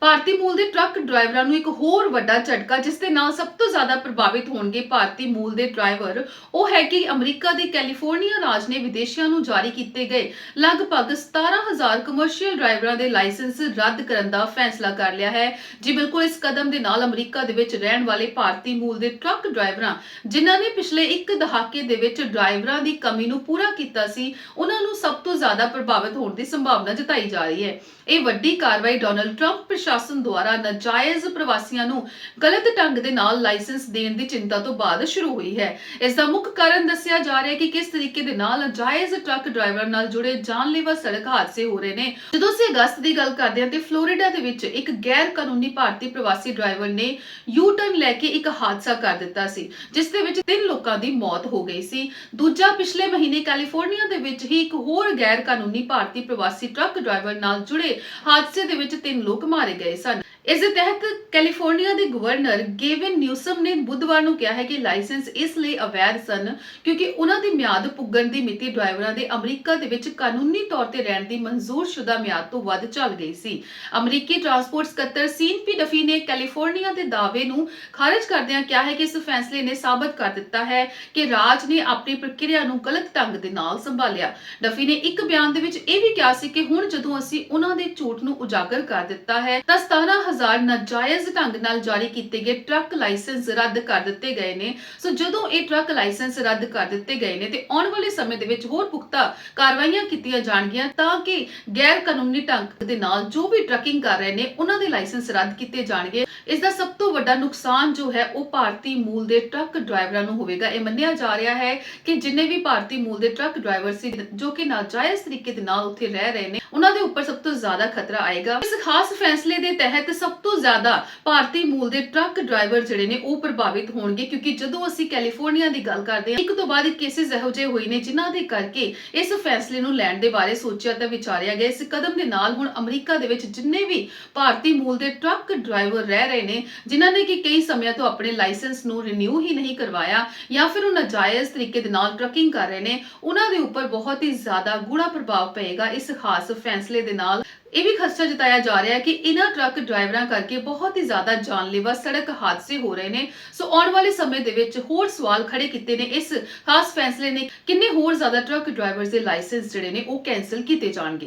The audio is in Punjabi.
ਭਾਰਤੀ ਮੂਲ ਦੇ ਟਰੱਕ ਡਰਾਈਵਰਾਂ ਨੂੰ ਇੱਕ ਹੋਰ ਵੱਡਾ ਝਟਕਾ, ਜਿਸ ਦੇ ਨਾਲ ਸਭ ਤੋਂ ਜ਼ਿਆਦਾ ਪ੍ਰਭਾਵਿਤ ਹੋਣਗੇ ਭਾਰਤੀ ਮੂਲ ਦੇ ਡਰਾਈਵਰ, ਉਹ ਹੈ ਕਿ ਅਮਰੀਕਾ ਦੇ ਕੈਲੀਫੋਰਨੀਆ ਰਾਜ ਨੇ ਵਿਦੇਸ਼ੀਆਂ ਨੂੰ ਜਾਰੀ ਕੀਤੇ ਗਏ ਲਗਭਗ 17000 ਕਮਰਸ਼ੀਅਲ ਡਰਾਈਵਰਾਂ ਦੇ ਲਾਇਸੈਂਸ ਰੱਦ ਕਰਨ ਦਾ ਫੈਸਲਾ ਕਰ ਲਿਆ ਹੈ। ਜੀ ਬਿਲਕੁਲ, ਇਸ ਕਦਮ ਦੇ ਨਾਲ ਅਮਰੀਕਾ ਦੇ ਵਿੱਚ ਰਹਿਣ ਵਾਲੇ ਭਾਰਤੀ ਮੂਲ ਦੇ ਟਰੱਕ ਡਰਾਈਵਰਾਂ, ਜਿਨ੍ਹਾਂ ਨੇ ਪਿਛਲੇ ਇੱਕ ਦਹਾਕੇ ਦੇ ਵਿੱਚ ਡਰਾਈਵਰਾਂ ਦੀ ਕਮੀ ਨੂੰ ਪੂਰਾ ਕੀਤਾ ਸੀ, ਉਹਨਾਂ ਨੂੰ ਸਭ ਤੋਂ ਜ਼ਿਆਦਾ ਪ੍ਰਭਾਵਿਤ ਹੋਣ ਦੀ ਸੰਭਾਵਨਾ ਜਤਾਈ ਜਾ ਰਹੀ ਹੈ। ਇਹ ਵੱਡੀ ਕਾਰਵਾਈ ਡੋਨਲਡ ਟਰੰਪ ਪ੍ਰਸ਼ਾਸਨ ਦੁਆਰਾ ਨਾਜਾਇਜ਼ ਪ੍ਰਵਾਸੀਆਂ ਨੂੰ ਗਲਤ ਢੰਗ ਦੇ ਨਾਲ ਲਾਇਸੈਂਸ ਦੇਣ ਦੀ ਚਿੰਤਾ ਤੋਂ ਬਾਅਦ ਸ਼ੁਰੂ ਹੋਈ ਹੈ। ਇਸ ਦਾ ਮੁੱਖ ਕਾਰਨ ਦੱਸਿਆ ਜਾ ਰਿਹਾ ਹੈ ਕਿ ਕਿਸ ਤਰੀਕੇ ਦੇ ਨਾਲ ਨਾਜਾਇਜ਼ ਟਰੱਕ ਡਰਾਈਵਰ ਨਾਲ ਜੁੜੇ ਜਾਨਲੇਵਾ ਸੜਕ ਹਾਦਸੇ ਹੋ ਰਹੇ ਨੇ। ਜਦੋਂ ਅਸੀਂ ਅਗਸਤ ਦੀ ਗੱਲ ਕਰਦੇ ਹਾਂ ਤੇ ਫਲੋਰੀਡਾ ਦੇ ਵਿੱਚ ਇੱਕ ਗੈਰ ਕਾਨੂੰਨੀ ਭਾਰਤੀ ਪ੍ਰਵਾਸੀ ਡਰਾਈਵਰ ਨੇ ਯੂ ਟਰਨ ਲੈ ਕੇ ਇੱਕ ਹਾਦਸਾ ਕਰ ਦਿੱਤਾ ਸੀ, ਜਿਸ ਦੇ ਵਿੱਚ ਤਿੰਨ ਲੋਕਾਂ ਦੀ ਮੌਤ ਹੋ ਗਈ ਸੀ। ਦੂਜਾ, ਪਿਛਲੇ ਮਹੀਨੇ ਕੈਲੀਫੋਰਨੀਆ ਦੇ ਵਿੱਚ ਹੀ ਇੱਕ ਹੋਰ ਗੈਰ ਕਾਨੂੰਨੀ ਭਾਰਤੀ ਪ੍ਰਵਾਸੀ ਟਰੱਕ ਡਰਾਈਵਰ ਨਾਲ ਜੁੜੇ ਹਾਦਸੇ ਦੇ ਵਿੱਚ ਤਿੰਨ ਲੋਕ ਮਾਰੇ ਗਏ ਸਨ। ਇਸ ਦੇ ਤਹਿਤ ਕੈਲੀਫੋਰਨੀਆ ਦੇ ਗਵਰਨਰ ਗੇਵਿਨ ਨਿਊਸਮ ਨੇ ਬੁੱਧਵਾਰ ਨੂੰ ਕਿਹਾ ਹੈ ਕਿ ਲਾਇਸੈਂਸ ਇਸ ਲਈ ਅਵੈਧ ਸਨ ਕਿਉਂਕਿ ਉਹਨਾਂ ਦੀ ਮਿਆਦ ਪੁੱਗਣ ਦੀ ਮਿਤੀ ਡਰਾਈਵਰਾਂ ਦੇ ਅਮਰੀਕਾ ਦੇ ਵਿੱਚ ਕਾਨੂੰਨੀ ਤੌਰ ਤੇ ਰਹਿਣ ਦੀ ਮਨਜ਼ੂਰਸ਼ੁਦਾ ਮਿਆਦ ਤੋਂ ਵੱਧ ਚੱਲ ਗਈ ਸੀ। ਅਮਰੀਕੀ ਟਰਾਂਸਪੋਰਟ ਸਕੱਤਰ ਸੀਨ ਪੀ ਡਫੀ ਨੇ ਕੈਲੀਫੋਰਨੀਆ ਦੇ ਦਾਅਵੇ ਨੂੰ ਖਾਰਜ ਕਰਦਿਆਂ ਕਿਹਾ ਹੈ ਕਿ ਇਸ ਫੈਸਲੇ ਨੇ ਸਾਬਤ ਕਰ ਦਿੱਤਾ ਹੈ ਕਿ ਰਾਜ ਨੇ ਆਪਣੀ ਪ੍ਰਕਿਰਿਆ ਨੂੰ ਗਲਤ ਢੰਗ ਦੇ ਨਾਲ ਸੰਭਾਲਿਆ। ਡਫੀ ਨੇ ਇੱਕ ਬਿਆਨ ਦੇ ਵਿੱਚ ਇਹ ਵੀ ਕਿਹਾ ਸੀ ਕਿ ਹੁਣ ਜਦੋਂ ਅਸੀਂ ਉਹਨਾਂ ਦੇ ਝੂਠ ਨੂੰ ਉਜਾਗਰ ਕਰ ਦਿੱਤਾ ਹੈ, ਤਾਂ 17000 ਨਾਜਾਇਜ਼ ਢੰਗ ਨਾਲ ਜਾਰੀ ਕੀਤੇ ਗਏ ਟਰੱਕ ਲਾਇਸੈਂਸ ਰੱਦ ਕਰ ਦਿੱਤੇ ਗਏ ਨੇ। ਸੋ ਜਦੋਂ ਇਹ ਟਰੱਕ ਲਾਇਸੈਂਸ ਰੱਦ ਕਰ ਦਿੱਤੇ ਗਏ ਨੇ ਤੇ ਆਉਣ ਵਾਲੇ ਸਮੇਂ ਦੇ ਵਿੱਚ ਹੋਰ ਪੁਖਤਾ ਕਾਰਵਾਈਆਂ ਕੀਤੀਆਂ ਜਾਣਗੀਆਂ ਤਾਂ ਕਿ ਗੈਰ ਕਾਨੂੰਨੀ ਢੰਗ ਦੇ ਨਾਲ ਜੋ ਵੀ ਟਰੱਕਿੰਗ ਕਰ ਰਹੇ ਨੇ, ਉਹਨਾਂ ਦੇ ਲਾਇਸੈਂਸ ਰੱਦ ਕੀਤੇ ਜਾਣਗੇ। ਇਸ ਦਾ ਸਭ ਤੋਂ ਵੱਡਾ ਨੁਕਸਾਨ ਜੋ ਹੈ ਉਹ ਭਾਰਤੀ ਮੂਲ ਦੇ ਟਰੱਕ ਡਰਾਈਵਰਾਂ ਨੂੰ ਹੋਵੇਗਾ। ਇਹ ਮੰਨਿਆ ਜਾ ਰਿਹਾ ਹੈ ਕਿ ਜਿੰਨੇ ਵੀ ਭਾਰਤੀ ਮੂਲ ਦੇ ਟਰੱਕ ਡਰਾਈਵਰ ਸੀ, ਜੋ ਕਿ ਨਾਜਾਇਜ਼ ਤਰੀਕੇ ਦੇ ਨਾਲ ਉੱਥੇ ਰਹਿ ਰਹੇ ਨੇ, ਉਹਨਾਂ ਦੇ ਉੱਪਰ ਸਭ ਤੋਂ ਜ਼ਿਆਦਾ ਖਤਰਾ ਆਏਗਾ। ਇਸ ਖਾਸ ਫੈਸਲੇ ਦੇ ਤਹਿਤ ਸਭ ਤੋਂ ਜ਼ਿਆਦਾ ਭਾਰਤੀ ਮੂਲ ਦੇ ਟਰੱਕ ਡਰਾਈਵਰ ਜਿਹੜੇ ਨੇ, ਉਹ ਪ੍ਰਭਾਵਿਤ ਹੋਣਗੇ, ਕਿਉਂਕਿ ਜਦੋਂ ਅਸੀਂ ਕੈਲੀਫੋਰਨੀਆ ਦੀ ਗੱਲ ਕਰਦੇ ਹਾਂ, ਇੱਕ ਤੋਂ ਬਾਅਦ ਕੇਸਿਸ ਇਹੋ ਜਿਹੇ ਹੋਏ ਨੇ ਜਿਨ੍ਹਾਂ ਦੇ ਕਰਕੇ ਇਸ ਫੈਸਲੇ ਨੂੰ ਲੈਣ ਦੇ ਬਾਰੇ ਸੋਚਿਆ ਤਾਂ ਵਿਚਾਰਿਆ ਗਿਆ। ਇਸ ਕਦਮ ਦੇ ਨਾਲ ਹੁਣ ਅਮਰੀਕਾ ਦੇ ਵਿੱਚ ਜਿੰਨੇ ਵੀ ਭਾਰਤੀ ਮੂਲ ਦੇ ਟਰੱਕ ਡਰਾਈਵਰ ਰਹਿ ਰਹੇ ਨੇ, ਜਿਨ੍ਹਾਂ ਨੇ ਕਿ ਕਈ ਸਮਿਆਂ ਤੋਂ ਆਪਣੇ ਲਾਇਸੈਂਸ ਨੂੰ ਰੀਨਿਊ ਹੀ ਨਹੀਂ ਕਰਵਾਇਆ ਜਾਂ ਫਿਰ ਉਹ ਨਾਜਾਇਜ਼ ਤਰੀਕੇ ਦੇ ਨਾਲ ਟਰੱਕਿੰਗ ਕਰ ਰਹੇ ਨੇ, ਉਹਨਾਂ ਦੇ ਉੱਪਰ ਬਹੁਤ ਹੀ ਜ਼ਿਆਦਾ ਗੂੜਾ ਪ੍ਰਭਾਵ ਪਏਗਾ ਇਸ ਖਾਸ ਫੈਸਲੇ ਦੇ ਨਾਲ। ਇਹ ਵੀ ਖਦਸ਼ਾ ਜਤਾਇਆ ਜਾ ਰਿਹਾ ਹੈ ਕਿ ਇਹਨਾਂ ਟਰੱਕ ਡਰਾਈਵਰਾਂ ਕਰਕੇ ਬਹੁਤ ਹੀ ਜ਼ਿਆਦਾ ਜਾਨਲੇਵਾ ਸੜਕ ਹਾਦਸੇ ਹੋ ਰਹੇ ਨੇ। ਸੋ ਆਉਣ ਵਾਲੇ ਸਮੇਂ ਦੇ ਵਿੱਚ ਹੋਰ ਸਵਾਲ ਖੜੇ ਕੀਤੇ ਨੇ ਇਸ ਖਾਸ ਫੈਸਲੇ ਨੇ, ਕਿੰਨੇ ਹੋਰ ਜ਼ਿਆਦਾ ਟਰੱਕ ਡਰਾਈਵਰਸ ਦੇ ਲਾਇਸੈਂਸ ਜਿਹੜੇ ਨੇ ਉਹ ਕੈਨਸਲ ਕੀਤੇ ਜਾਣਗੇ?